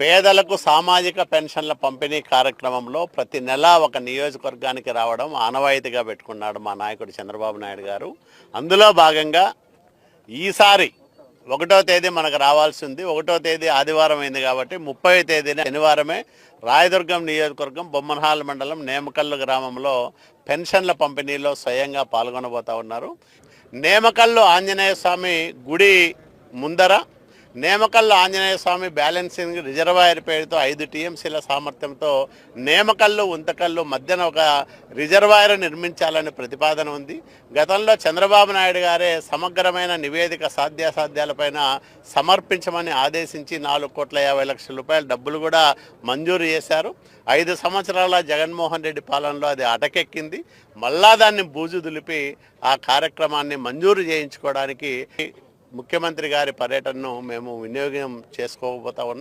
పేదలకు సామాజిక పెన్షన్ల పంపిణీ కార్యక్రమంలో ప్రతి నెల ఒక నియోజకవర్గానికి రావడం ఆనవాయితీగా పెట్టుకున్నాడు మా నాయకుడు చంద్రబాబు నాయుడు గారు. అందులో భాగంగా ఈసారి ఒకటో తేదీ మనకు రావాల్సి ఉంది ఒకటో తేదీ ఆదివారం అయింది కాబట్టి ముప్పై తేదీన శనివారమే రాయదుర్గం నియోజకవర్గం బొమ్మనహాల్ మండలం నేమకల్లు గ్రామంలో పెన్షన్ల పంపిణీలో స్వయంగా పాల్గొనబోతా ఉన్నారు. నేమకల్లు ఆంజనేయ స్వామి గుడి ముందర నేమకల్లు ఆంజనేయ స్వామి బ్యాలెన్సింగ్ రిజర్వాయర్ పేరుతో ఐదు టీఎంసీల సామర్థ్యంతో నేమకల్లు ఉంతకల్లు మధ్యన ఒక రిజర్వాయర్ నిర్మించాలనే ప్రతిపాదన ఉంది. గతంలో చంద్రబాబు నాయుడు గారే సమగ్రమైన నివేదిక సాధ్యాసాధ్యాలపైన సమర్పించమని ఆదేశించి నాలుగు కోట్ల యాభై లక్షల రూపాయల డబ్బులు కూడా మంజూరు చేశారు. ఐదు సంవత్సరాల జగన్మోహన్ రెడ్డి పాలనలో అది అటకెక్కింది. మళ్ళా దాన్ని బూజు దులిపి ఆ కార్యక్రమాన్ని మంజూరు చేయించుకోవడానికి ముఖ్యమంత్రి గారి పర్యటనను మేము వినియోగం చేసుకోకపోతా